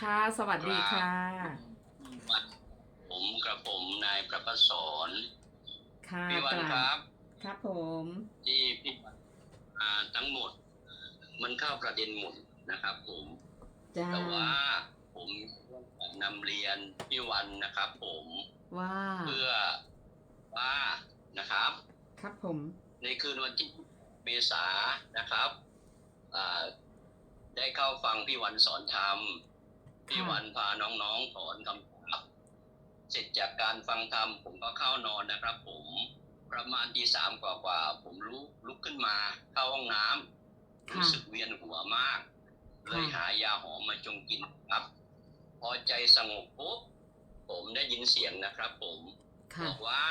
ค่ะ สวัสดีค่ะ ผมกระผมนายประพัสสอนค่ะพี่วันกครารับบครับผมที่พี่วันอ่าทั้งหมด มันเข้าประเด็นหมดนะครับผมจ้าแต่ว่าผมนำเรียนพี่วันนะครับ ผมว่าเพื่อว่านะครับ ครับผม ในคืนวันที่เมษานะครับอ่าได้เข้าฟังพี่วันสอนธรรม พี่วันพาน้องๆถอนคำถามเสร็จจากการฟังธรรมผมก็เข้านอนนะครับ ผมประมาณตีสามกว่าๆผมลุกลุกขึ้นมา เข้าห้องน้ำรู้สึกเวียนหัวมาก เลยหายาหอมมาจงกินครับ พอใจสงบปุ๊บผมได้ยินเสียงนะครับ ผมค่ะบอกว่า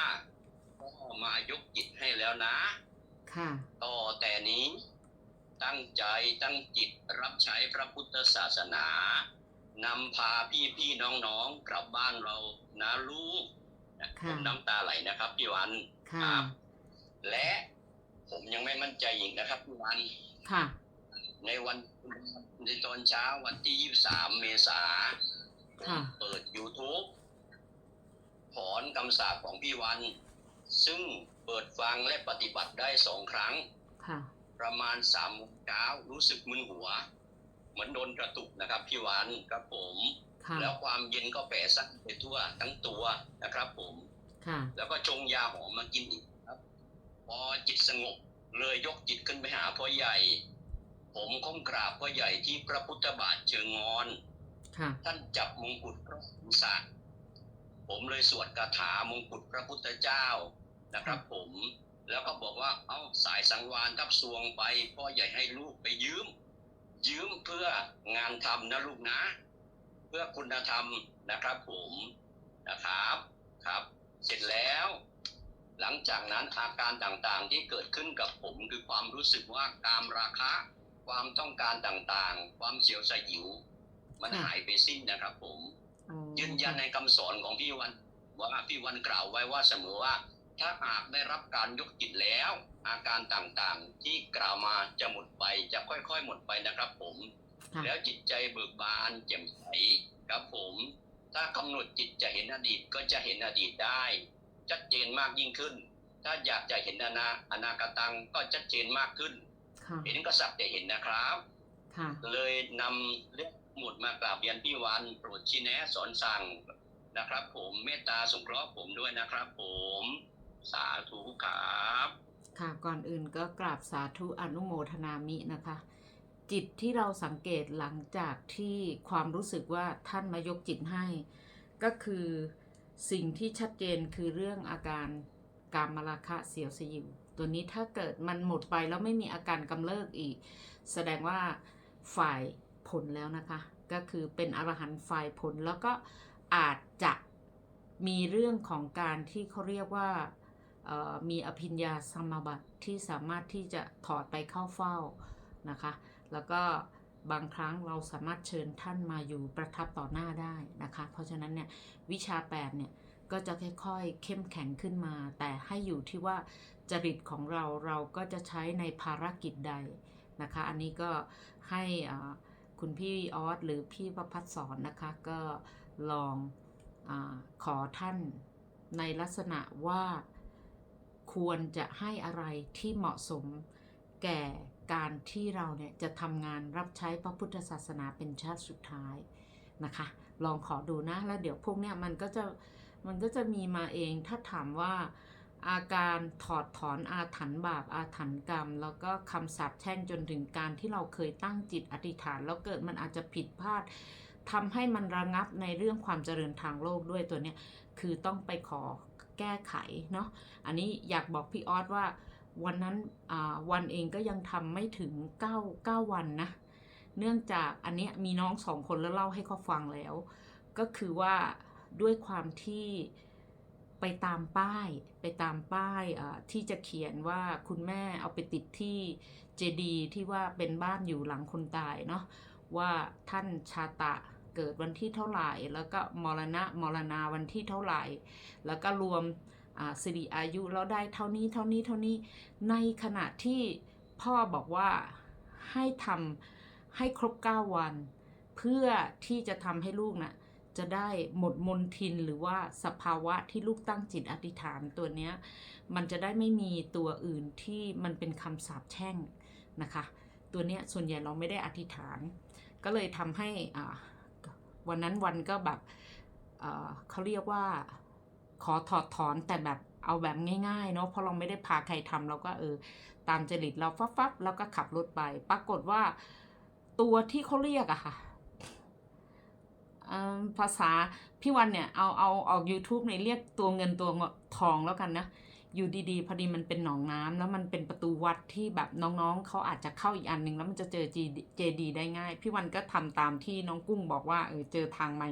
พ่อมายกจิตให้แล้วนะค่ะต่อแต่นี้ตั้งใจตั้งจิตรับใช้พระพุทธศาสนา นำพาพี่พี่ๆน้องๆกลับบ้านเรานะลูกนะผค่ะมน้ำตาไหลนะครับพี่วันค่ะครับและผมยังไม่มั่นใจอีกนะครับพี่วันค่ะ ในวันในตอนเช้าวันที่23เมษาผมค่ะเปิด YouTube ถอนคำสาปของพี่วัน ซึ่งเปิดฟังและปฏิบัติได้สองครั้งค่ะประมาณสามโมงเช้ารู้สึกมึนหัว เหมือนโดนกระตุกนะครับพี่วันครับผมค่ะแล้วความเย็นก็แผ่ซ่านไปทั่วทั้งตัวนะครับ ผมค่ะแล้วก็ชงยาหอมมากินอีกครับ พอจิตสงบเลยยกจิตขึ้นไปหาพ่อใหญ่ ผมก้มกราบพ่อใหญ่ที่พระพุทธบาทเชิงงอนค่ะท่านจับมงกุฎพระศีรษะผมเลยสวดคาถามงกุฎพระพุทธเจ้านะครับ ผมแล้วก็บอกว่า เอ้าสายสังวานทับสวงไปพ่อใหญ่ให้ลูกไปยืม ยืมเพื่องานทำนะลูกนะ เพื่อคุณธรรมนะครับผมนะครับครับ เสร็จแล้ว หลังจากนั้นอาการต่างๆที่เกิดขึ้นกับผมคือความรู้สึกว่ากามราคะ ความต้องการต่างๆ ความเสียวสยิว มันค่ะหายไปสิ้นนะครับผมอ๋อยืนยันในคำสอนของพี่วันว่าพี่วันกล่าวไว้ว่าเสมอว่า ถ้าหากได้รับการยกจิตแล้ว อาการต่างๆ ที่กล่าวมาจะหมดไปจะค่อยๆ หมดไปนะครับ ผมค่ะแล้วจิตใจเบิกบานแจ่มใสครับผม ถ้ากำหนดจิตจะเห็นอดีตก็จะเห็นอดีตได้ ชัดเจนมากยิ่งขึ้น ถ้าอยากจะเห็นอนาอนาคตังก็ชัดเจนมากขึ้นค่ะเห็นก็สักแต่เห็นนะครับค่ะเลยนำเรื่องหมุดมากราบเรียนพี่วันโปรดชี้แนะสอนสั่งนะครับ ผมเมตตาสงเคราะห์ผมด้วยนะครับ ผมสาธุครับ ค่ะก่อนอื่นก็กราบสาธุอนุโมทนามินะคะ จิตที่เราสังเกตหลังจากที่ความรู้สึกว่าท่านมายกจิตให้ ก็คือสิ่งที่ชัดเจนคือเรื่องอาการกามราคะเสียวสยิว ตัวนี้ถ้าเกิดมันหมดไปแล้วไม่มีอาการกำเริบอีก แสดงว่าฝ่ายผลแล้วนะคะ ก็คือเป็นอรหันต์ฝ่ายผลแล้วก็อาจจะมีเรื่องของการที่เขาเรียกว่า มีอภิญญาสมบัติที่สามารถที่จะถอดไปเข้าเฝ้านะคะ แล้วก็บางครั้งเราสามารถเชิญท่านมาอยู่ประทับต่อหน้าได้นะคะ เพราะฉะนั้นเนี่ยวิชา8เนี่ยก็จะค่อยๆ เข้มแข็งขึ้นมา แต่ให้อยู่ที่ว่าจริตของเราเราก็จะใช้ในภารกิจใดนะคะ อันนี้ก็ให้คุณพี่ออสหรือพี่ประพัฒสอนนะคะ ก็ลองอขอท่านในลักษณะว่า ควรจะให้อะไรที่เหมาะสมแก่การที่เราเนี่ยจะทำงานรับใช้พระพุทธศาสนาเป็นชาติสุดท้ายนะคะ ลองขอดูนะ แล้วเดี๋ยวพวกเนี้ยมันก็จะมันก็จะมีมาเอง ถ้าถามว่าอาการถอดถอนอาถรรพ์บาปอาถรรพ์กรรม แล้วก็คำสาปแช่งจนถึงการที่เราเคยตั้งจิตอธิษฐาน แล้วเกิดมันอาจจะผิดพลาดทำให้มันระงับในเรื่องความเจริญทางโลกด้วยตัวเนี้ยคือต้องไปขอ แก้ไขเนาะอันนี้อยากบอกพี่ออสว่าวันนั้นวันเองก็ยังทำไม่ถึง 9 9 วันนะ เนื่องจากอันเนี้ยมีน้องสองคนแล้วเล่าให้เขาฟังแล้ว ก็คือว่าด้วยความที่ไปตามป้ายไปตามป้ายที่จะเขียนว่าคุณแม่เอาไปติดที่เจดีที่ว่าเป็นบ้านอยู่หลังคนตายเนาะว่าท่านชาตะ เกิดวันที่เท่าไหร่ แล้วก็มรณะมรณาวันที่เท่าไหร่ แล้วก็รวมสิริอายุแล้วได้เท่านี้เท่านี้เท่านี้ ในขณะที่พ่อบอกว่าให้ทำให้ครบ 9 วัน เพื่อที่จะทำให้ลูกน่ะจะได้หมดมนทินหรือว่าสภาวะที่ลูกตั้งจิตอธิษฐานตัวเนี้ยมันจะได้ไม่มีตัวอื่นที่มันเป็นคำสาปแช่งนะคะ ตัวเนี้ยส่วนใหญ่เราไม่ได้อธิษฐาน ก็เลยทำให้อ่า วันนั้นวันก็แบบเเขาเรียกว่าขอถอดถอนแต่แบบเอาแบบง่ายๆเนาะเพราะเราไม่ได้พาใครทำเราก็เออตามจริตเราฟับฟับๆแล้วก็ขับรถไป ปรากฏว่าตัวที่เขาเรียกอะค่ะภาษาพี่วันเนี่ยเอาเอาออก YouTube ในเรียกตัวเงินตัวทองแล้วกันนะ อยู่ดีๆ พอดีมันเป็นหนองน้ำแล้วมันเป็นประตูวัดที่แบบน้องๆเขาอาจจะเข้าอีกอันหนึ่งแล้วมันจะเจอเจดีได้ง่าย พี่วันก็ทำตามที่น้องกุ้งบอกว่าเออเจอทางใหม่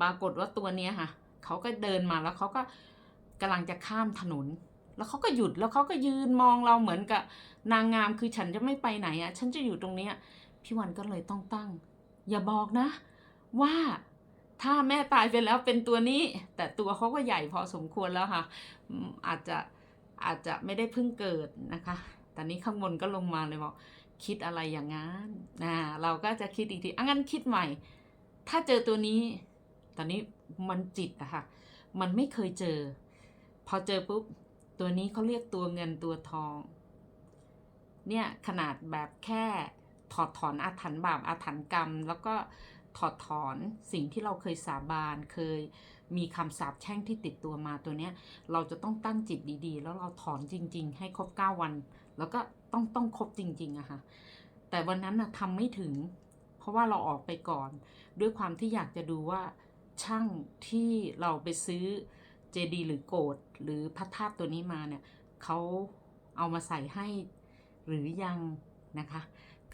ปรากฏว่าตัวเนี้ยค่ะเขาก็เดินมาแล้วเขาก็กำลังจะข้ามถนน แล้วเขาก็หยุดแล้วเขาก็ยืนมองเราเหมือนกับนางงามคือฉันจะไม่ไปไหนอะ่ะ ฉันจะอยู่ตรงเนี้ยพี่วันก็เลยต้องตั้ง อย่าบอกนะ ว่า ถ้าแม่ตายไปแล้วเป็นตัวนี้ แต่ตัวเขาก็ใหญ่พอสมควรแล้วค่ะ อาจจะอาจจะไม่ได้เพิ่งเกิดนะคะต่นี้ข้างบนก็ลงมาเลยบอกคิดอะไรอย่างนั้นนะเราก็จะคิดอีกทีอะงั้นคิดใหม่ ถ้าเจอตัวนี้ ตอนนี้มันจิตอะค่ะ มันไม่เคยเจอ พอเจอปุ๊บ ตัวนี้เขาเรียกตัวเงินตัวทอง เนี่ยขนาดแบบแค่ถอดถอนอาถรรพ์บาปอาถรรพ์กรรม แล้วก็ ถอดถอนสิ่งที่เราเคยสาบานเคยมีคำสาปแช่งที่ติดตัวมาตัวเนี้ย เราจะต้องตั้งจิตดีๆ แล้วเราถอนจริง ๆ ให้ครบ 9 วัน แล้วก็ต้องต้องครบจริงๆอะค่ะแต่วันนั้นนะทำไม่ถึง เพราะว่าเราออกไปก่อน ด้วยความที่อยากจะดูว่าช่างที่เราไปซื้อเจดีหรือโกดหรือพระธาตุตัวนี้มาเนี่ยเขาเอามาใส่ให้หรือยังนะคะ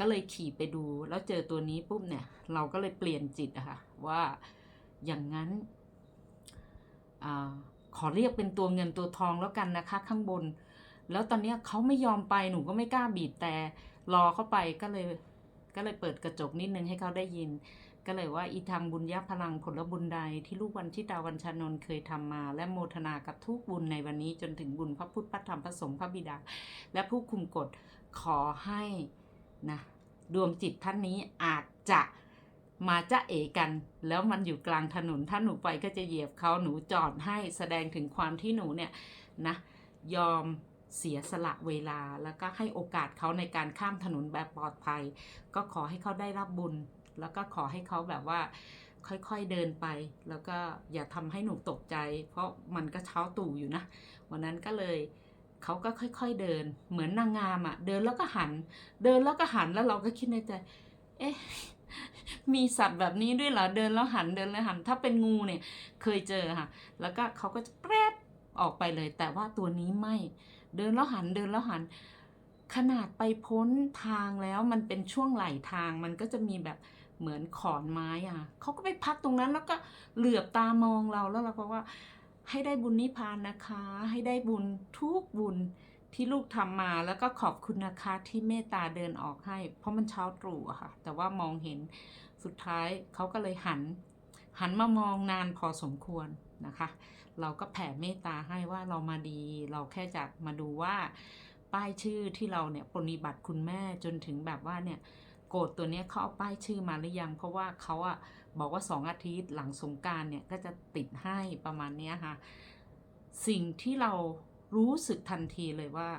ก็เลยขี่ไปดูแล้วเจอตัวนี้ปุ๊บเนี่ย เราก็เลยเปลี่ยนจิตอะค่ะว่าอย่างนั้นอขอเรียกเป็นตัวเงินตัวทองแล้วกันนะคะ ข้างบน แล้วตอนนี้เขาไม่ยอมไปหนูก็ไม่กล้าบีบแต่รอเข้าไปก็เลยก็เลยเปิดกระจกนิดนึงให้เขาได้ยิน ก็เลยว่าอีทางบุญญาพลังผลบุญใดที่ลูกวันชิตาวันชานนท์เคยทำมา และโมทนากับทุกบุญในวันนี้จนถึงบุญพระพุทธพระธรรมพระสงฆ์พระบิดา และผู้คุมกฎขอให้นะ ดวงจิตท่านนี้อาจจะมาจะเอกัน แล้วมันอยู่กลางถนนถ้าหนูไปก็จะเหยียบเขาหนูจอดให้แสดงถึงความที่หนูเนี่ยนะยอมเสียสละเวลาแล้วก็ให้โอกาสเขาในการข้ามถนนแบบปลอดภัย ก็ขอให้เขาได้รับบุญ แล้วก็ขอให้เขาแบบว่าค่อยๆเดินไป แล้วก็อย่าทำให้หนูตกใจ เพราะมันก็เช้าตู่อยู่นะ วันนั้นก็เลย เขาก็ค่อยๆเดิน เหมือนนางงามอะ่ะ เดินแล้วก็หัน เดินแล้วก็หันแล้วเราก็คิดในใจ เอ๊ะ มีสัตว์แบบนี้ด้วยเหรอ เดินแล้วหัน เดินแล้วหัน ถ้าเป็นงูเนี่ย เคยเจอค่ะ แล้วก็เขาก็จะแปรดออกไปเลย แต่ว่าตัวนี้ไม่ เดินแล้วหัน เดินแล้วหัน ขนาดไปพ้นทางแล้ว มันเป็นช่วงไหลทาง มันก็จะมีแบบเหมือนขอนไม้อะ เขาก็ไปพักตรงนั้นแล้วก็เหลือบตามองเราแล้วเราก็ว่า ให้ได้บุญนิพพานนะคะ ให้ได้บุญทุกบุญที่ลูกทำมาแล้วก็ขอบคุณนะคะที่เมตตาเดินออกให้ เพราะมันเช้าตรู่ค่ะ แต่ว่ามองเห็นสุดท้ายเขาก็เลยหัน หันมามองนานพอสมควรนะคะ เราก็แผ่เมตตาให้ว่าเรามาดี เราแค่จะมาดูว่า ป้ายชื่อที่เราเนี่ยปฏิบัติคุณแม่จนถึงแบบว่าเนี่ยโกรธตัวเนี้ยเขาเอาป้ายชื่อมาหรือยัง เพราะว่าเขาอะ บอกว่าสองอาทิตย์หลังสงการเนี่ยก็จะติดให้ประมาณนี้ค่ะ สิ่งที่เรารู้สึกทันทีเลยว่า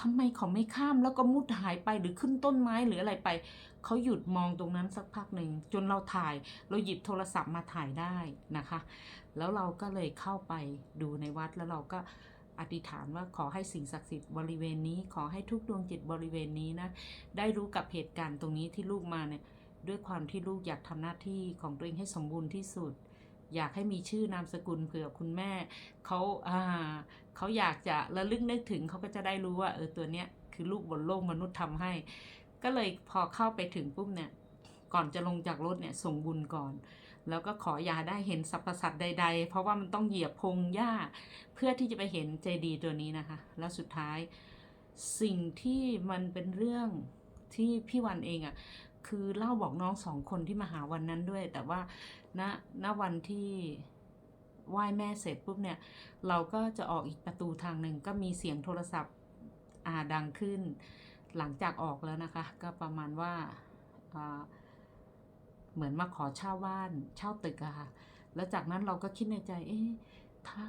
ทำไมเขาไม่ข้ามแล้วก็มุดหายไปหรือขึ้นต้นไม้หรืออะไรไป เขาหยุดมองตรงนั้นสักพักหนึ่งจนเราถ่ายเราหยิบโทรศัพท์มาถ่ายได้นะคะ แล้วเราก็เลยเข้าไปดูในวัดแล้วเราก็อธิษฐานว่าขอให้สิ่งศักดิ์สิทธิ์บริเวณนี้ ขอให้ทุกดวงจิตบริเวณนี้นะ ได้รู้กับเหตุการณ์ตรงนี้ที่ลูกมาเนี่ย ด้วยความที่ลูกอยากทำหน้าที่ของตัวเองให้สมบูรณ์ที่สุด อยากให้มีชื่อนามสกุลเผื่อคุณแม่เขาอ่าเขาอยากจะระลึกนึกถึงเขาก็จะได้รู้ว่าเออตัวเนี้ยคือลูกบนโลกมนุษย์ทำให้ ก็เลยพอเข้าไปถึงปุ๊บเนี่ยก่อนจะลงจากรถเนี่ยส่งบุญก่อน แล้วก็ขออย่าได้เห็นสรรพสัตว์ใด ๆ เพราะว่ามันต้องเหยียบพงหญ้า เพื่อที่จะไปเห็นเจดีตัวนี้นะคะ แล้วสุดท้ายสิ่งที่มันเป็นเรื่องที่พี่วันเองอะ่ะ คือเล่าบอกน้องสองคนที่มาหาวันนั้นด้วย แต่ว่าณณวันที่ไหว้แม่เสร็จปุ๊บเนี่ย เราก็จะออกอีกประตูทางหนึ่งก็มีเสียงโทรศัพท์อ่าดังขึ้น หลังจากออกแล้วนะคะ ก็ประมาณว่าเหมือนมาขอเช่าบ้านเช่าตึกอะค่ะ แล้วจากนั้นเราก็คิดในใจ เอ๊ะถ้า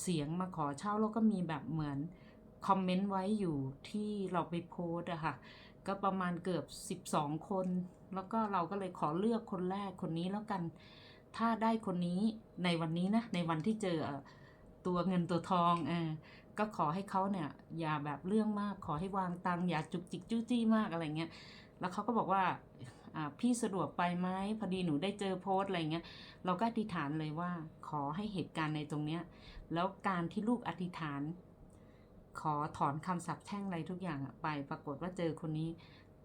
เสียงมาขอเช่าแล้วก็มีแบบเหมือนคอมเมนต์ไว้อยู่ที่เราไปโพสอะค่ะ ก็ประมาณเกือบ 12 คน แล้วก็เราก็เลยขอเลือกคนแรกคนนี้แล้วกัน ถ้าได้คนนี้ในวันนี้นะ ในวันที่เจอตัวเงินตัวทองเออก็ขอให้เขาเนี่ย อย่าแบบเรื่องมากขอให้วางตังค์อย่าจุกจิกจู้จี้มากอะไรเงี้ยแล้วเขาก็บอกว่าพี่สะดวกไปไหมพอดีหนูได้เจอโพสอะไรเงี้ยเราก็อธิษฐานเลยว่า ขอให้เหตุการณ์ในตรงเนี้ยแล้วการที่ลูกอธิษฐาน ขอถอนคำสาปแช่งอะไรทุกอย่างไป ปรากฏว่าเจอคนนี้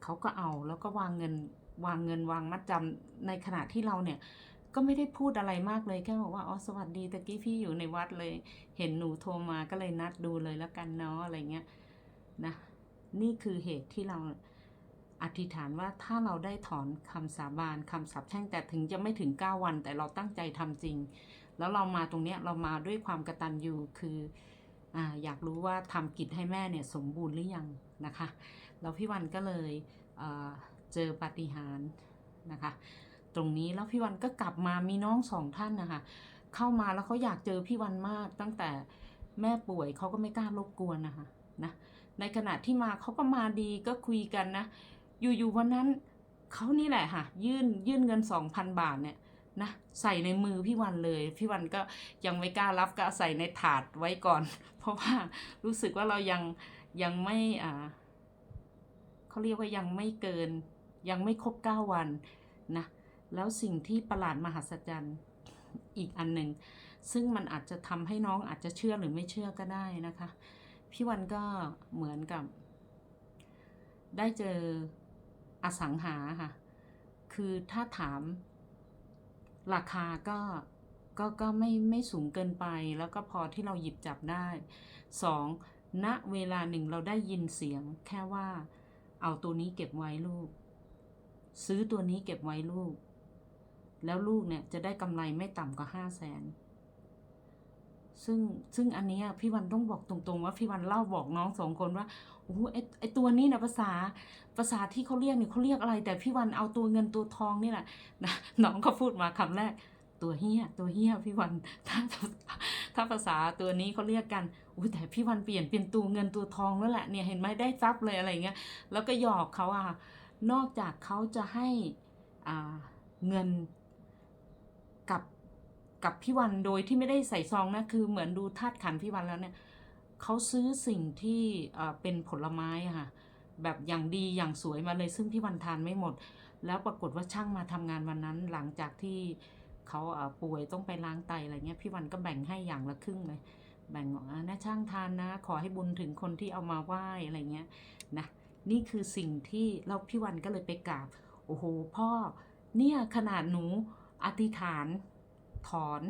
เขาก็เอาแล้วก็วางเงินวางเงินวางมัดจำในขณะที่เราเนี่ยก็ไม่ได้พูดอะไรมากเลยแค่บอกว่าอ๋อสวัสดีตะกี้พี่อยู่ในวัดเลย เห็นหนูโทรมาก็เลยนัดดูเลยแล้วกันเนาะอะไรเงี้ยนะนี่คือเหตุที่เราอธิษฐานว่าถ้าเราได้ถอนคำสาบานคำสาปแช่งแต่ถึงจะไม่ถึง 9 วันแต่เราตั้งใจทำจริง แล้วเรามาตรงเนี้ยเรามาด้วยความกระตัญญูคือ ออยากรู้ว่าทำกิจให้แม่เนี่ยสมบูรณ์หรือยังนะคะแล้วพี่วันก็เลยเเจอปาฏิหาริย์นะคะตรงนี้แล้วพี่วันก็กลับมามีน้องสองท่านนะคะเข้ามาแล้วเขาอยากเจอพี่วันมากตั้งแต่แม่ป่วยเขาก็ไม่กล้ารบกวนนะคะนะในขณะที่มาเขาก็มาดีก็คุยกันนะอยู่ๆวันนั้นเขานี่แหละค่ะยื่นยื่นเงินสองพันบาทเนี่ย นะใส่ในมือพี่วันเลย พี่วันก็ยังไม่กล้ารับก็ใส่ในถาดไว้ก่อน เพราะว่ารู้สึกว่าเรายังยังไม่อ่าเขาเรียกว่ายังไม่เกิน ยังไม่ครบเก้าวันนะแล้วสิ่งที่ประหลาดมหัศจรรย์อีกอันหนึ่งซึ่งมันอาจจะทำให้น้องอาจจะเชื่อหรือไม่เชื่อก็ได้นะคะ พี่วันก็เหมือนกับ ได้เจออสังหาค่ะ คือถ้าถาม ราคาก็ก็ก็ไม่ไม่สูงเกินไปแล้วก็พอที่เราหยิบจับได้สองณเวลาหนึ่งเราได้ยินเสียงแค่ว่า เอาตัวนี้เก็บไว้ลูก ซื้อตัวนี้เก็บไว้ลูก แล้วลูกเนี่ยจะได้กำไรไม่ต่ำกว่าห้าแสนซึ่งซึ่งอันนี้พี่วันต้องบอกตรงๆ ว่าพี่วันเล่าบอกน้องสองคนว่าโอ้โหไอไอตัวนี้นะภาษา ภาษาที่เขาเรียกเนี่ยเขาเรียกอะไร แต่พี่วันเอาตัวเงินตัวทองนี่แหละนะน้องก็พูดมาคำแรก ตัวเฮียตัวเฮียพี่วันถ้าถ้าภาษาตัวนี้เขาเรียกกันอุ้ยแต่พี่วันเปลี่ยนเป็นตัวเงินตัวทองแล้วแหละเนี่ยเห็นไหมได้ทรัพย์เลยอะไรเงี้ยแล้วก็หยอกเขาอะนอกจากเขาจะให้อ่าเงินกับกับพี่วันโดยที่ไม่ได้ใส่ซองนะคือเหมือนดูธาตุขันพี่วันแล้วเนี่ยเขาซื้อสิ่งที่เป็นผลไม้ค่ะ แบบอย่างดีอย่างสวยมาเลย ซึ่งพี่วันทานไม่หมด แล้วปรากฏว่าช่างมาทำงานวันนั้นหลังจากที่เขาป่วยต้องไปล้างไตอะไรเงี้ยพี่วันก็แบ่งให้อย่างละครึ่งเลยแบ่งบอกอ่านะช่างทานนะ ขอให้บุญถึงคนที่เอามาไหว้อะไรเงี้ยนะนี่คือสิ่งที่เราพี่วันก็เลยไปกราบโอ้โหพ่อเนี่ยขนาดหนูอธิษฐานถอน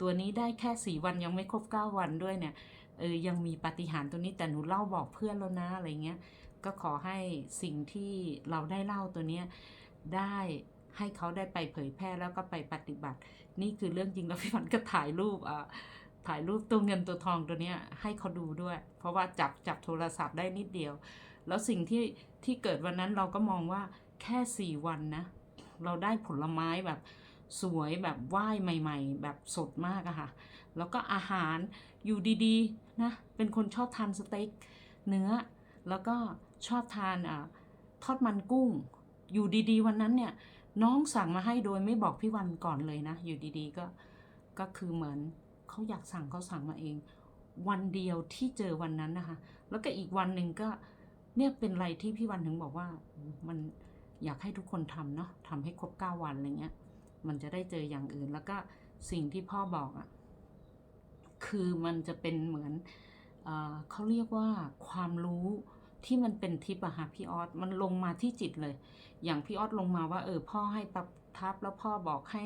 ตัวนี้ได้แค่สี่วันยังไม่ครบเก้าวันด้วยเนี่ยเออยังมีปฏิหารตัวนี้แต่หนูเล่าบอกเพื่อนแล้วนะอะไรเงี้ย ก็ขอให้สิ่งที่เราได้เล่าตัวเนี้ยได้ให้เขาได้ไปเผยแพร่แล้วก็ไปปฏิบัติ นี่คือเรื่องจริงแล้วพี่วันก็ถ่ายรูปอะถ่ายรูปตัวเงินตัวทองตัวเนี้ยให้เขาดูด้วย เพราะว่าจับจับโทรศัพท์ได้นิดเดียว แล้วสิ่งที่ที่เกิดวันนั้นเราก็มองว่าแค่สี่วันนะเราได้ผลไม้แบบสวยแบบไหว้ใหม่ ๆ แบบสดมากอะค่ะ แล้วก็อาหารอยู่ดีๆนะเป็นคนชอบทานสเต็กเนื้อแล้วก็ ชอบทานอทอดมันกุ้ง อยู่ดีๆ วันนั้นเนี่ยน้องสั่งมาให้โดยไม่บอกพี่วันก่อนเลยนะ อยู่ดีๆก็ก็คือเหมือนเขาอยากสั่งเขาสั่งมาเอง วันเดียวที่เจอวันนั้นนะคะ แล้วก็อีกวันหนึ่งก็เนี่ยเป็นอะไรที่พี่วันถึงบอกว่ามันอยากให้ทุกคนทำเนาะทำให้ครบเก้าวันอะไรเงี้ย มันจะได้เจออย่างอื่น แล้วก็สิ่งที่พ่อบอกอะ่ะคือมันจะเป็นเหมือนเอเขาเรียกว่าความรู้ ที่มันเป็นทิปอะค่ะพี่ออสมันลงมาที่จิตเลย อย่างพี่ออสลงมาว่า เออพ่อให้ประทับแล้วพ่อบอกให้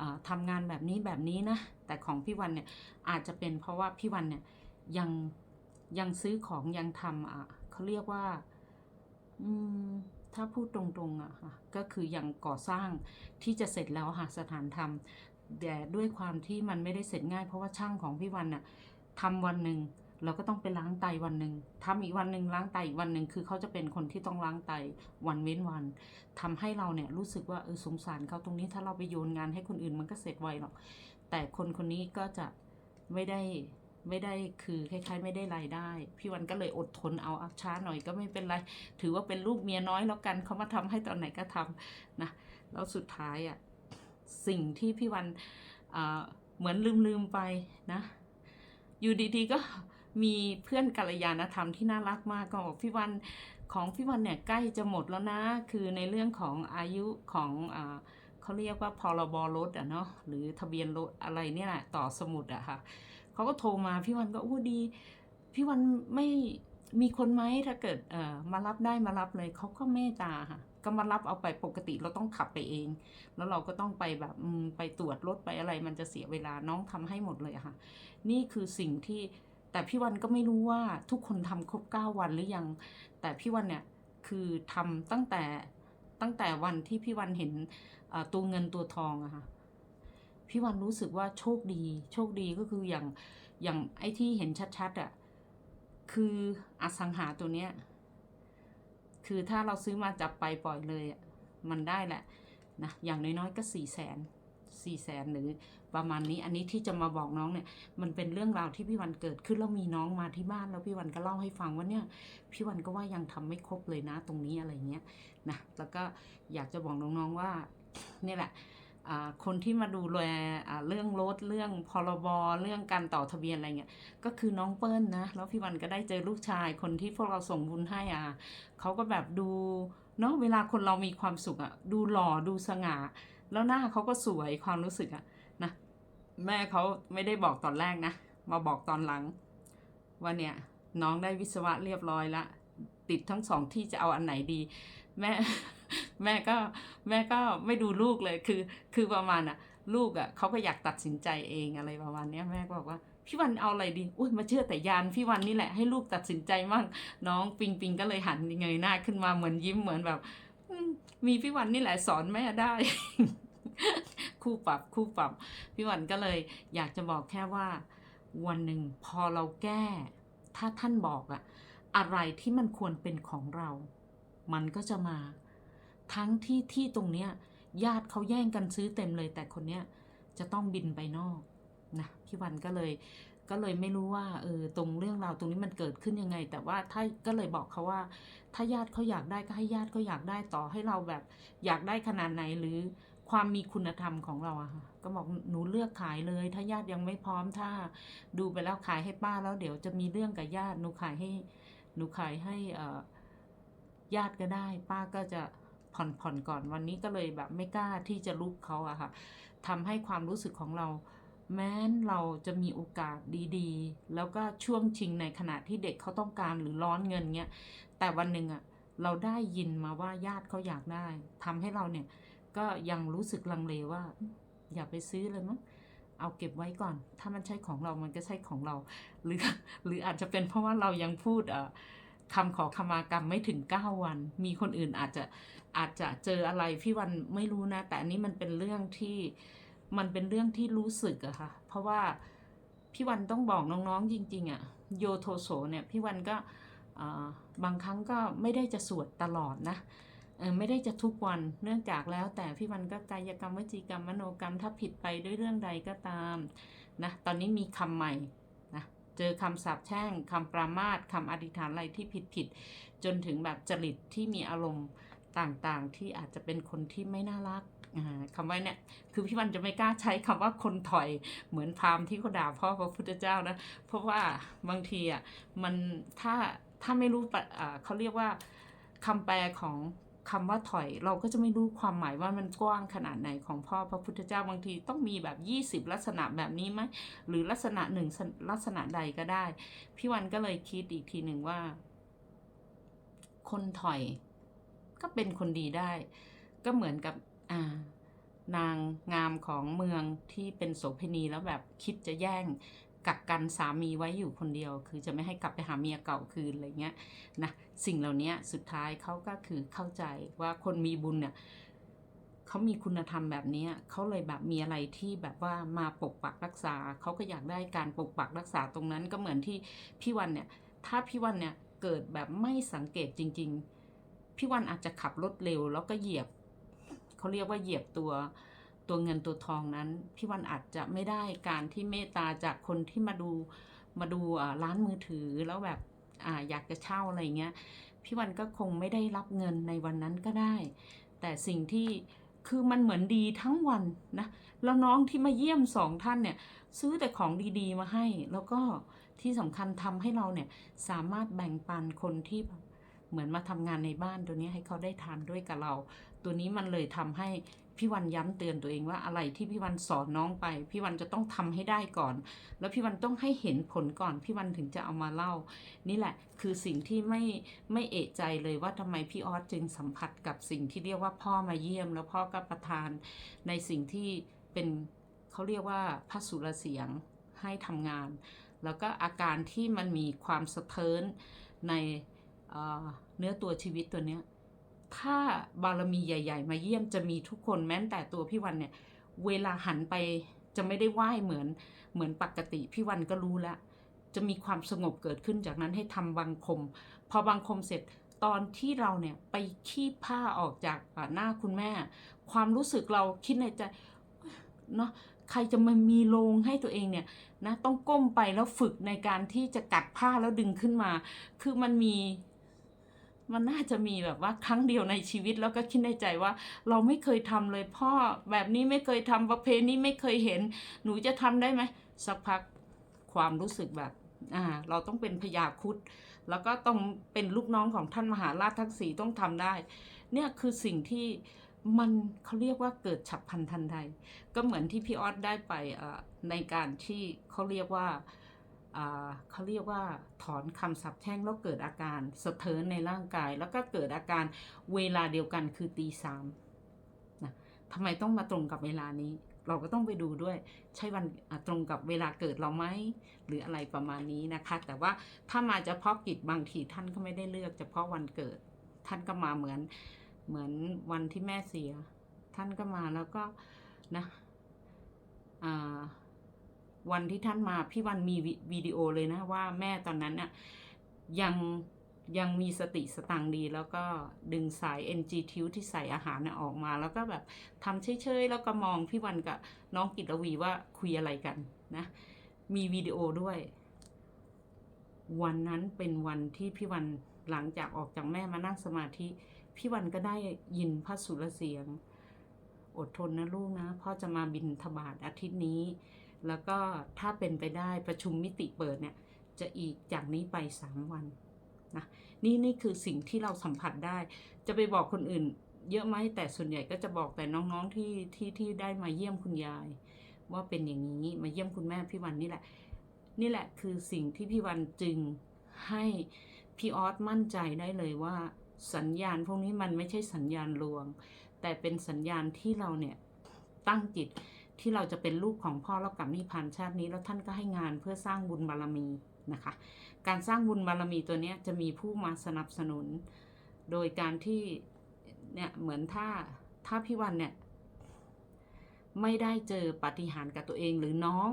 อ่าทำงานแบบนี้แบบนี้นะ แต่ของพี่วันเนี่ยอาจจะเป็นเพราะว่าพี่วันเนี่ยยังยังซื้อของยังทำอะเขาเรียกว่า อืมถ้าพูดตรงๆอะค่ะก็คือยังก่อสร้างที่จะเสร็จแล้วค่ะสถานทำแต่ด้วยความที่มันไม่ได้เสร็จง่าย เพราะว่าช่างของพี่วันน่ะทำวันหนึ่ง เราก็ต้องไปล้างไตวันหนึ่งทำอีกวันหนึ่งล้างไตอีกวันหนึ่งคือเขาจะเป็นคนที่ต้องล้างไตวันเว้นวันทำให้เราเนี่ยรู้สึกว่าเออสงสารเขาตรงนี้ถ้าเราไปโยนงานให้คนอื่นมันก็เสร็จไวหรอก แต่คนคนนี้ก็จะไม่ได้ไม่ได้คือคล้ายๆ ไม่ได้รายได้ พี่วันก็เลยอดทนเอาเอาช้าหน่อยก็ไม่เป็นไร ถือว่าเป็นลูกเมียน้อยแล้วกันเขามาทำให้ตอนไหนก็ทำนะแล้วสุดท้ายอะ่ะสิ่งที่พี่วันอ่าเหมือนลืมๆไปนะ อยู่ดีๆก็ มีเพื่อนกัลยาณธรรมที่น่ารักมากก็บอกพี่วันของพี่วันเนี่ยใกล้จะหมดแล้วนะ คือในเรื่องของอายุของอเขาเรียกว่าพรบรถอะเนาะหรือทะเบียนรถอะไรเนี่ยแหละต่อสมุดอะค่ะเขาก็โทรมาพี่วันก็อู้ดี พี่วันไม่มีคนไหมถ้าเกิดมารับได้มารับเลยเขาก็เมตตาค่ะก็มารับเอาไปปกติเราต้องขับไปเอง แล้วเราก็ต้องไปแบบไปตรวจรถไปอะไรมันจะเสียเวลาน้องทำให้หมดเลยค่ะ นี่คือสิ่งที่ แต่พี่วันก็ไม่รู้ว่าทุกคนทำครบเก้าวันหรือยัง แต่พี่วันเนี่ยคือทำตั้งแต่ตั้งแต่วันที่พี่วันเห็นตัวเงินตัวทองอะค่ะพี่วันรู้สึกว่าโชคดี โชคดีก็คืออย่างอย่างไอ้ที่เห็นชัดๆอะคืออสังหาตัวเนี้ยคือถ้าเราซื้อมาจับไปปล่อยเลยอะมันได้แหละนะอย่างน้อยๆก็สี่แสน สี่แสนหรือประมาณนี้ อันนี้ที่จะมาบอกน้องเนี่ย มันเป็นเรื่องราวที่พี่วันเกิดขึ้นแล้วมีน้องมาที่บ้านแล้วพี่วันก็เล่าให้ฟังว่าเนี่ย พี่วันก็ว่ายังทำไม่ครบเลยนะตรงนี้อะไรเงี้ยนะแล้วก็อยากจะบอกน้องๆว่าเนี่ยแหละคนที่มาดูแลเรื่องรถเรื่องพรบเรื่องการต่อทะเบียนอะไรเงี้ยก็คือน้องเปิ้ลนะแล้วพี่วันก็ได้เจอลูกชาย คนที่พวกเราส่งบุญให้อะเขาก็แบบดูเนาะเวลาคนเรามีความสุขอะดูหล่อดูสง่า แล้วหน้าเขาก็สวยความรู้สึกอะนะแม่เขาไม่ได้บอกตอนแรกนะ มาบอกตอนหลัง ว่าเนี่ยน้องได้วิศวะเรียบร้อยละ ติดทั้งสองที่จะเอาอันไหนดี แม่แม่ก็แม่ก็ไม่ดูลูกเลยคือ คือประมาณอะลูกอะเขาก็อยากตัดสินใจเองอะไรประมาณเนี้ยแม่ก็บอกว่าพี่วันเอาอะไรดีอุ้ยมาเชื่อแต่ยานพี่วันนี่แหละให้ลูกตัดสินใจมั่งน้องปิงปิงก็เลยหันเงยหน้าขึ้นมาเหมือนยิ้มเหมือนแบบ มีพี่วันนี่แหละสอนแม่ได้ คู่ปรับคู่ปรับ พี่วันก็เลย อยากจะบอกแค่ว่า วันหนึ่งพอเราแก้ ถ้าท่านบอกอะอะไรที่มันควรเป็นของเรา มันก็จะมา ทั้งที่ที่ตรงเนี้ย ญาติเขาแย่งกันซื้อเต็มเลย แต่คนเนี้ยจะต้องบินไปนอกนะพี่วันก็เลยก็เลยไม่รู้ว่าเออตรงเรื่องราวตรงนี้มันเกิดขึ้นยังไง แต่ว่าถ้าก็เลยบอกเขาว่า ถ้าญาติเขาอยากได้ก็ให้ญาติเขาอยากได้ต่อให้เราแบบ อยากได้ขนาดไหนหรือความมีคุณธรรมของเราอะค่ะก็บอกหนูเลือกขายเลย ถ้าญาติยังไม่พร้อมถ้าดูไปแล้วขายให้ป้าแล้วเดี๋ยวจะมีเรื่องกับญาติหนูขายให้หนูขายให้ญาติก็ได้ ป้าก็จะผ่อนผ่อนก่อนวันนี้ก็เลยแบบไม่กล้าที่จะลุกเขาอะค่ะทำให้ความรู้สึกของเรา แม้นเราจะมีโอกาสดีๆ แล้วก็ช่วงชิงในขณะที่เด็กเขาต้องการหรือร้อนเงินเงี้ย แต่วันหนึ่งอะเราได้ยินมาว่าญาติเขาอยากได้ทำให้เราเนี่ยก็ยังรู้สึกลังเลว่า อย่าไปซื้อเลยมั้งเอาเก็บไว้ก่อน ถ้ามันใช่ของเรามันก็ใช่ของเรา หรือหรืออาจจะเป็นเพราะว่าเรายังพูดเอ่อคำขอขมากรรมไม่ถึง 9 วัน มีคนอื่นอาจจะอาจจะเจออะไรพี่วันไม่รู้นะ แต่อันนี้มันเป็นเรื่องที่มันเป็นเรื่องที่รู้สึกอะค่ะ เพราะว่าพี่วันต้องบอกน้องๆจริง ๆอะโยโทโสเนี่ยพี่วันก็ บางครั้งก็ไม่ได้จะสวดตลอดนะไม่ได้จะทุกวันเนื่องจากแล้วแต่พี่วันก็กายกรรมวจีกรรมมโนกรรมถ้าผิดไปด้วยเรื่องใดก็ตามนะตอนนี้มีคำใหม่นะเจอคำสาปแช่งคำปรามาสคำอธิษฐานอะไรที่ผิดผิดจนถึงแบบจริตที่มีอารมณ์ต่างๆ ที่อาจจะเป็นคนที่ไม่น่ารักอ่าคำว่าเนี่ยคือพี่วันจะไม่กล้าใช้คำว่าคนถอยเหมือนพราหมณ์ที่เขาด่าพ่อพระพุทธเจ้านะ เพราะว่าบางทีอะมันถ้า ถ้าไม่รู้ปะเขาเรียกว่าคำแปลของคำว่าถอย เราก็จะไม่รู้ความหมายว่ามันกว้างขนาดไหนของพ่อพระพุทธเจ้าบางทีต้องมีแบบ 20 ลักษณะแบบนี้ไหมหรือลักษณะหนึ่งลักษณะใดก็ได้ พี่วันก็เลยคิดอีกทีหนึ่งว่า คนถอย ก็เป็นคนดีได้ ก็เหมือนกับอ่านางงามของเมืองที่เป็นโสเภณีแล้วแบบคิดจะแย่ง กักกันสามีไว้อยู่คนเดียว คือจะไม่ให้กลับไปหาเมียเก่าคืนอะไรเงี้ยนะสิ่งเหล่านี้สุดท้ายเขาก็คือเข้าใจว่าคนมีบุญเนี่ยเขามีคุณธรรมแบบนี้เขาเลยแบบมีอะไรที่แบบว่ามาปกปักรักษาเขาก็อยากได้การปกปักรักษาตรงนั้นก็เหมือนที่พี่วันเนี่ย ถ้าพี่วันเนี่ยเกิดแบบไม่สังเกตจริง ๆ พี่วันอาจจะขับรถเร็วแล้วก็เหยียบเขาเรียกว่าเหยียบตัว ตัวเงินตัวทองนั้น พี่วันอาจจะไม่ได้การที่เมตตาจากคนที่มาดูมาดูร้านมือถือแล้วแบบออยากจะเช่าอะไรเงี้ยพี่วันก็คงไม่ได้รับเงินในวันนั้นก็ได้ แต่สิ่งที่คือมันเหมือนดีทั้งวันนะแล้วน้องที่มาเยี่ยมสองท่านเนี่ยซื้อแต่ของดีๆมาให้ แล้วก็ที่สำคัญทำให้เราเนี่ยสามารถแบ่งปันคนที่เหมือนมาทำงานในบ้านตัวนี้ให้เขาได้ทานด้วยกับเรา ตัวนี้มันเลยทำให้ พี่วันย้ำเตือนตัวเองว่าอะไรที่พี่วันสอนน้องไป พี่วันจะต้องทำให้ได้ก่อน แล้วพี่วันต้องให้เห็นผลก่อน พี่วันถึงจะเอามาเล่า นี่แหละคือสิ่งที่ไม่ไม่เอะใจเลยว่าทำไมพี่ออสจึงสัมผัสกับสิ่งที่เรียกว่าพ่อมาเยี่ยม แล้วพ่อก็ประทานในสิ่งที่เป็นเขาเรียกว่าพระสุรเสียงให้ทำงาน แล้วก็อาการที่มันมีความสะเทินในเเนื้อตัวชีวิตตัวเนี้ย ถ้าบารมีใหญ่ ๆ มาเยี่ยมจะมีทุกคนแม้แต่ตัวพี่วันเนี่ย เวลาหันไปจะไม่ได้ไหว้เหมือนเหมือนปกติพี่วันก็รู้แล้วจะมีความสงบเกิดขึ้นจากนั้นให้ทำบังคม พอบังคมเสร็จตอนที่เราเนี่ยไปขี้ผ้าออกจากหน้าคุณแม่ ความรู้สึกเราคิดในใจเนาะใครจะมามีโลงให้ตัวเองเนี่ยนะต้องก้มไปแล้วฝึกในการที่จะกัดผ้าแล้วดึงขึ้นมา คือมันมี มันน่าจะมีแบบว่าครั้งเดียวในชีวิตแล้วก็คิดในใจว่า เราไม่เคยทำเลยพ่อแบบนี้ไม่เคยทำประเพณีไม่เคยเห็น หนูจะทำได้ไหมสักพักความรู้สึกแบบอ่าเราต้องเป็นพยาคุดแล้วก็ต้องเป็นลูกน้องของท่านมหาราชทั้งสีต้องทำได้ เนี่ยคือสิ่งที่มันเขาเรียกว่าเกิดฉับพลันทันใด ก็เหมือนที่พี่ออสได้ไปเอ่อในการที่เขาเรียกว่า เขาเรียกว่าถอนคำสาปแช่งแล้วเกิดอาการสะเทินในร่างกาย แล้วก็เกิดอาการเวลาเดียวกันคือตีสามนะทำไมต้องมาตรงกับเวลานี้ เราก็ต้องไปดูด้วย ใช่วันตรงกับเวลาเกิดเราไหมหรืออะไรประมาณนี้นะคะ แต่ว่าถ้ามาเฉพาะกิจบางทีท่านก็ไม่ได้เลือกเฉพาะวันเกิด ท่านก็มาเหมือนเหมือนวันที่แม่เสีย ท่านก็มาแล้วก็นะอ่า วันที่ท่านมาพี่วันมีวิวดีโอเลยนะว่าแม่ตอนนั้นน่ะยังยังมีสติสตังดี แล้วก็ดึงสาย NG ทิวที่ใส่อาหารนะออกมา แล้วก็แบบทำเฉยๆ แล้วก็มองพี่วันกับน้องกิตวีว่าคุยอะไรกันนะ มีวิดีโอด้วย วันนั้นเป็นวันที่พี่วันหลังจากออกจากแม่มานั่งสมาธิ พี่วันก็ได้ยินพระสุรเสียง อดทนนะลูกนะพ่อจะมาบินทบาทอาทิตย์นี้ แล้วก็ถ้าเป็นไปได้ประชุมมิติเปิดเนี่ยจะอีกจากนี้ไปสามวันนะนี่นี่คือสิ่งที่เราสัมผัสได้ จะไปบอกคนอื่น เยอะไหมแต่ส่วนใหญ่ก็จะบอกแต่น้องๆที่ที่ที่ได้มาเยี่ยมคุณยาย ว่าเป็นอย่างนี้มาเยี่ยมคุณแม่พี่วันนี่แหละ นี่แหละคือสิ่งที่พี่วันจึงให้พี่ออสมั่นใจได้เลยว่าสัญญาณพวกนี้มันไม่ใช่สัญญาณลวง แต่เป็นสัญญาณที่เราเนี่ยตั้งจิต ที่เราจะเป็นลูกของพ่อแล้วกับนิพพานชาตินี้ แล้วท่านก็ให้งานเพื่อสร้างบุญบารมีนะคะ การสร้างบุญบารมีตัวนี้จะมีผู้มาสนับสนุน โดยการที่เนี่ยเหมือนถ้าถ้าพี่วันเนี่ยไม่ได้เจอปาฏิหาริย์กับตัวเองหรือน้อง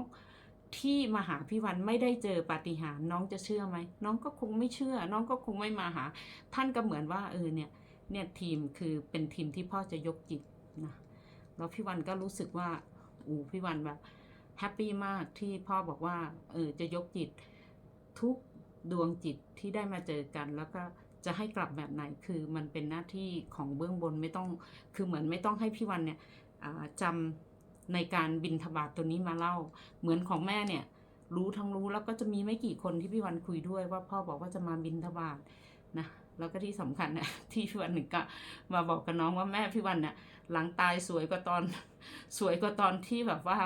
ที่มาหาพี่วันไม่ได้เจอปาฏิหาริย์น้องจะเชื่อไหมน้องก็คงไม่เชื่อ น้องก็คงไม่มาหา ท่านก็เหมือนว่าเออเนี่ยเนี่ยทีมคือเป็นทีมที่พ่อจะยกจิตนะแล้วพี่วันก็รู้สึกว่า อูพี่วันแบบแฮปปี้มากที่พ่อบอกว่าเออจะยกจิตทุกดวงจิตที่ได้มาเจอกัน แล้วก็จะให้กลับแบบไหนคือมันเป็นหน้าที่ของเบื้องบนไม่ต้องคือเหมือนไม่ต้องให้พี่วันเนี่ยอ่าจำในการบินทบาทตัวนี้มาเล่า เหมือนของแม่เนี่ยรู้ทั้งรู้แล้วก็จะมีไม่กี่คนที่พี่วันคุยด้วยว่าพ่อบอกว่าจะมาบินทบาทนะแล้วก็ที่สำคัญนะที่พี่วันหนึ่งก็มาบอกกับน้องว่าแม่พี่วันเนี่ย หลังตายสวยกว่าตอนสวยกว่าตอนที่แบบว่า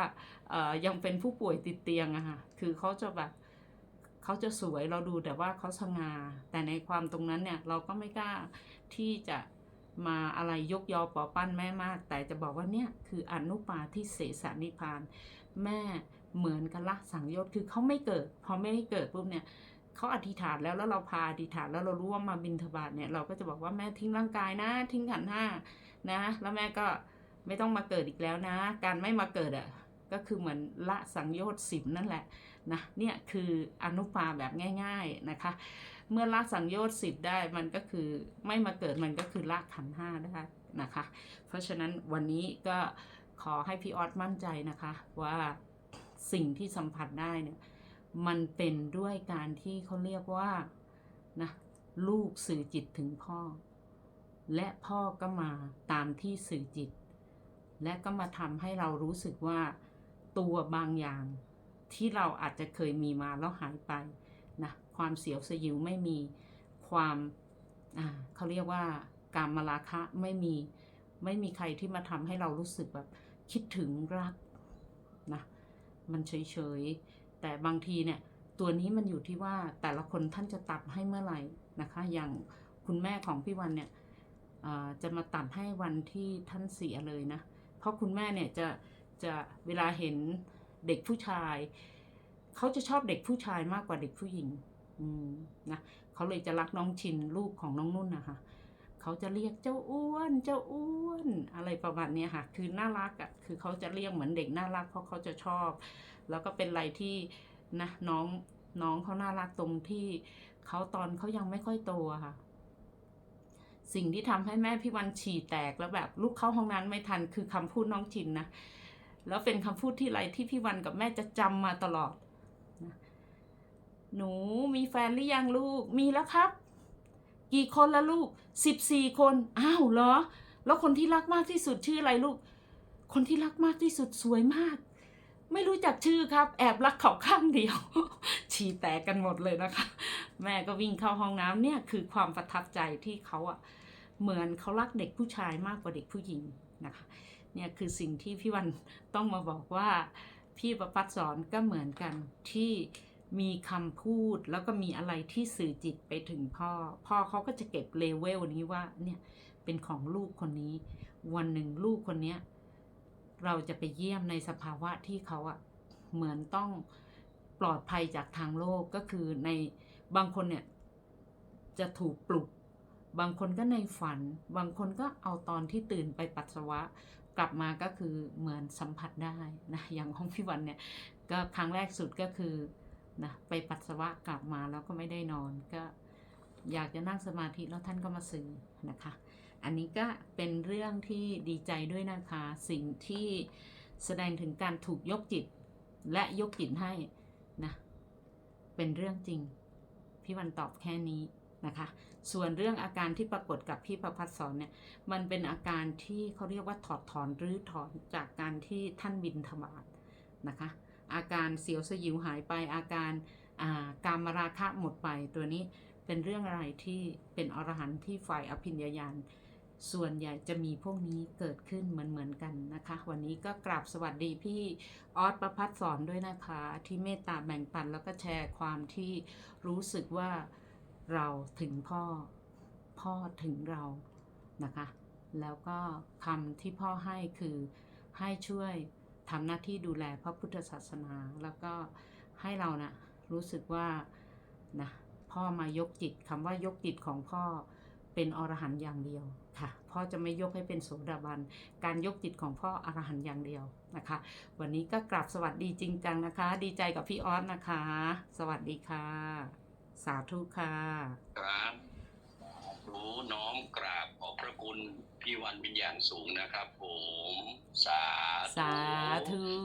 ยังเป็นผู้ป่วยติดเตียงอะค่ะคือเขาจะแบบเขาจะสวยเราดูแต่ว่าเขาสง่าแต่ในความตรงนั้นเนี่ยเราก็ไม่กล้าที่จะมาอะไรยกยอปอปั้นแม่มาก แต่จะบอกว่าเนี่ยคืออนุปาทิเสสนิพาน แม่เหมือนกันละสังโยชน์คือเขาไม่เกิด พอไม่ให้เกิดปุ๊บเนี่ยเขาอธิษฐานแล้วแล้วเราพาอธิษฐานแล้วเรารู้ว่ามาบินทบาทเนี่ยเราก็จะบอกว่าแม่ทิ้งร่างกายนะ ทิ้งขันห้า นะ แล้วแม่ก็ไม่ต้องมาเกิดอีกแล้วนะ การไม่มาเกิดอะ่ะก็คือเหมือนละสังโยชน์สิบนั่นแหละนะเนี่ยคืออนุปาแบบง่าย ๆนะคะ เมื่อละสังโยชน์สิบได้มันก็คือไม่มาเกิดมันก็คือละขันธ์ห้าได้นะคะ เพราะฉะนั้นวันนี้ก็ขอให้พี่ออสมั่นใจนะคะว่าสิ่งที่สัมผัสได้เนี่ยมันเป็นด้วยการที่เขาเรียกว่านะลูกสื่อจิตถึงพ่อ และพ่อก็มาตามที่สื่อจิต และก็มาทำให้เรารู้สึกว่าตัวบางอย่างที่เราอาจจะเคยมีมาแล้วหายไปนะความเสียวสยิวไม่มีความเขาเรียกว่าการมาราคะไม่มีไม่มีใครที่มาทำให้เรารู้สึกแบบคิดถึงรักนะมันเฉยๆ แต่บางทีเนี่ยตัวนี้มันอยู่ที่ว่าแต่ละคนท่านจะตัดให้เมื่อไหร่นะคะ อย่างคุณแม่ของพี่วันเนี่ย จะมาตัดให้วันที่ท่านเสียเลยนะ เพราะคุณแม่เนี่ยจะจะเวลาเห็นเด็กผู้ชาย เขาจะชอบเด็กผู้ชายมากกว่าเด็กผู้หญิงนะเขาเลยจะรักน้องชินลูกของน้องนุ่นนะคะเขาจะเรียกเจ้าอ้วน เจ้าอ้วน อะไรประมาณนี้ค่ะ คือน่ารักอะ่ะคือเขาจะเรียกเหมือนเด็กน่ารักเพราะเขาจะชอบ แล้วก็เป็นอะไรที่นะน้องน้องเขาน่ารักตรงที่เขาตอนเขายังไม่ค่อยโตค่ะ สิ่งที่ทำให้แม่พี่วันฉี่แตกแล้วแบบลูกเข้าห้องน้ำไม่ทันคือคำพูดน้องจินนะแล้วเป็นคำพูดที่ไรที่พี่วันกับแม่จะจำมาตลอด หนูมีแฟนหรือยังลูกมีแล้วครับ กี่คนละลูกสิบสี่คนอ้าวเหรอ แล้วคนที่รักมากที่สุดชื่ออะไรลูก คนที่รักมากที่สุดสวยมาก ไม่รู้จักชื่อครับ แอบรักเขาข้างเดียว ฉี่แตกกันหมดเลยนะคะ แม่ก็วิ่งเข้าห้องน้ำเนี่ยคือความประทับใจที่เขาอะเหมือนเขารักเด็กผู้ชายมากกว่าเด็กผู้หญิงนะคะ เนี่ยคือสิ่งที่พี่วันต้องมาบอกว่า พี่ประพัดสอนก็เหมือนกันที่มีคำพูดแล้วก็มีอะไรที่สื่อจิตไปถึงพ่อ พ่อเขาก็จะเก็บเลเวลนี้ว่าเนี่ยเป็นของลูกคนนี้ วันหนึ่งลูกคนนี้ เราจะไปเยี่ยมในสภาวะที่เขาอะเหมือนต้องปลอดภัยจากทางโลกก็คือในบางคนเนี่ยจะถูกปลุก บางคนก็ในฝัน บางคนก็เอาตอนที่ตื่นไปปัสสาวะ กลับมาก็คือเหมือนสัมผัสได้นะอย่างของพี่วันเนี่ยก็ครั้งแรกสุดก็คือนะไปปัสสาวะกลับมาแล้วก็ไม่ได้นอนก็อยากจะนั่งสมาธิแล้วท่านก็มาสื่อนะคะ อันนี้ก็เป็นเรื่องที่ดีใจด้วยนะคะ สิ่งที่แสดงถึงการถูกยกจิตและยกจิตให้นะ เป็นเรื่องจริง พี่วันตอบแค่นี้นะคะ ส่วนเรื่องอาการที่ปรากฏกับพี่ประพัฒสอนเนี่ย มันเป็นอาการที่เขาเรียกว่าถอดถอนหรือถอนจากการที่ท่านบินธบาตนะคะ อาการเสียวสยิวหายไป อาการาการมราคะหมดไปตัวนี้เป็นเรื่องอะไรที่เป็นอรหันต์ที่ฝ่ายอภิญญาญาณ ส่วนใหญ่จะมีพวกนี้เกิดขึ้นเหมือนเหมือนๆกันนะคะ วันนี้ก็กราบสวัสดีพี่ออสประพัฒสอนด้วยนะคะ ที่เมตตาแบ่งปันแล้วก็แชร์ความที่รู้สึกว่าเราถึงพ่อพ่อถึงเรานะคะ แล้วก็คำที่พ่อให้คือให้ช่วยทำหน้าที่ดูแลพระพุทธศาสนา แล้วก็ให้เรานะรู้สึกว่านะพ่อมายกจิตคำว่ายกจิตของพ่อเป็นอรหันต์อย่างเดียว ค่ะพ่อจะไม่ยกให้เป็นโสดาบัน การยกจิตของพ่ออรหันต์อย่างเดียวนะคะ วันนี้ก็กราบสวัสดีจริงจังนะคะ ดีใจกับพี่ออสนะคะ สวัสดีค่ะ สาธุค่ะครับรู้น้อมกราบขอบพระคุณพี่วันเป็นอย่างสูงนะครับ ผม สาธุสาธุ